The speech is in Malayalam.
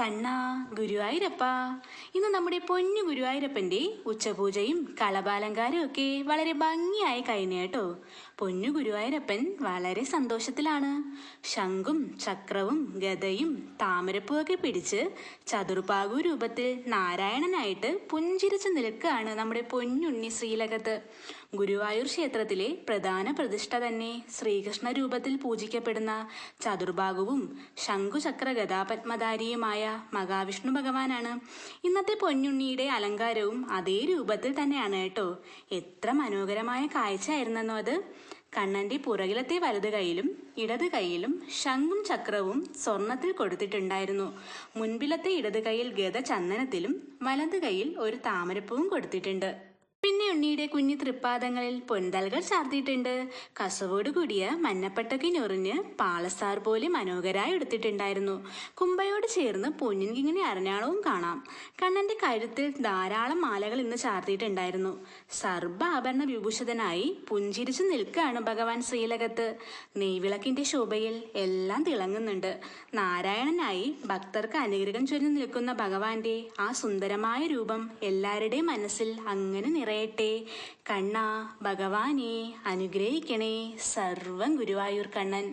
കണ്ണാ ഗുരുവായൂരപ്പ. ഇന്ന് നമ്മുടെ പൊന്നു ഗുരുവായൂരപ്പന്റെ ഉച്ചപൂജയും കളഭാലങ്കാരവും ഒക്കെ വളരെ ഭംഗിയായി കഴിഞ്ഞു കേട്ടോ. പൊന്നു ഗുരുവായൂരപ്പൻ വളരെ സന്തോഷത്തിലാണ്. ശംഖും ചക്രവും ഗദയും താമരപ്പൂവൊക്കെ പിടിച്ച് ചതുർപാകു രൂപത്തിൽ നാരായണനായിട്ട് പുഞ്ചിരിച്ച് നിൽക്കുകയാണ് നമ്മുടെ പൊന്നുണ്ണി ശ്രീലകത്ത്. ഗുരുവായൂർ ക്ഷേത്രത്തിലെ പ്രധാന പ്രതിഷ്ഠ തന്നെ ശ്രീകൃഷ്ണ രൂപത്തിൽ പൂജിക്കപ്പെടുന്ന ചതുർഭാഗവും ശംഖുചക്ര ഗതാപത്മധാരിയുമായ മഹാവിഷ്ണു ഭഗവാനാണ്. ഇന്നത്തെ പൊന്നുണ്ണിയുടെ അലങ്കാരവും അതേ രൂപത്തിൽ തന്നെയാണ് കേട്ടോ. എത്ര മനോഹരമായ കാഴ്ചയായിരുന്നെന്നോ അത്. കണ്ണന്റെ പുറകിലത്തെ വലത് കൈയിലും ഇടത് കൈയിലും ശംഖും ചക്രവും സ്വർണത്തിൽ കൊടുത്തിട്ടുണ്ടായിരുന്നു. മുൻപിലത്തെ ഇടത് കൈയിൽ ഗത ചന്ദനത്തിലും വലത് കൈയിൽ ഒരു താമരപ്പൂവും കൊടുത്തിട്ടുണ്ട്. പിന്നെ ഉണ്ണിയുടെ കുഞ്ഞു തൃപ്പാദങ്ങളിൽ പൊന്തൽകൾ ചാർത്തിയിട്ടുണ്ട്. കസവോട് കൂടിയ മഞ്ഞപ്പട്ടൊക്കെ ഞൊറിഞ്ഞ് പാളസാർ പോലെ മനോഹരായി എടുത്തിട്ടുണ്ടായിരുന്നു. കുമ്പയോട് ചേർന്ന് പൊന്നിൻകിങ്ങിനെ അരഞ്ഞാളവും കാണാം. കണ്ണന്റെ കഴുത്തിൽ ധാരാളം മാലകൾ ഇന്ന് ചാർത്തിയിട്ടുണ്ടായിരുന്നു. സർബ ആഭരണ വിഭൂഷിതനായി പുഞ്ചിരിച്ചു നിൽക്കുകയാണ് ഭഗവാൻ ശ്രീലകത്ത്. നെയ്വിളക്കിന്റെ ശോഭയിൽ എല്ലാം തിളങ്ങുന്നുണ്ട്. നാരായണനായി ഭക്തർക്ക് അനുഗ്രഹം ചൊരിഞ്ഞു നിൽക്കുന്ന ഭഗവാന്റെ ആ സുന്ദരമായ രൂപം എല്ലാവരുടെയും മനസ്സിൽ അങ്ങനെ നിറയട്ടെ. കണ്ണ ഭഗവാനെ അനുഗ്രഹിക്കണേ. സർവം ഗുരുവായൂർ കണ്ണൻ.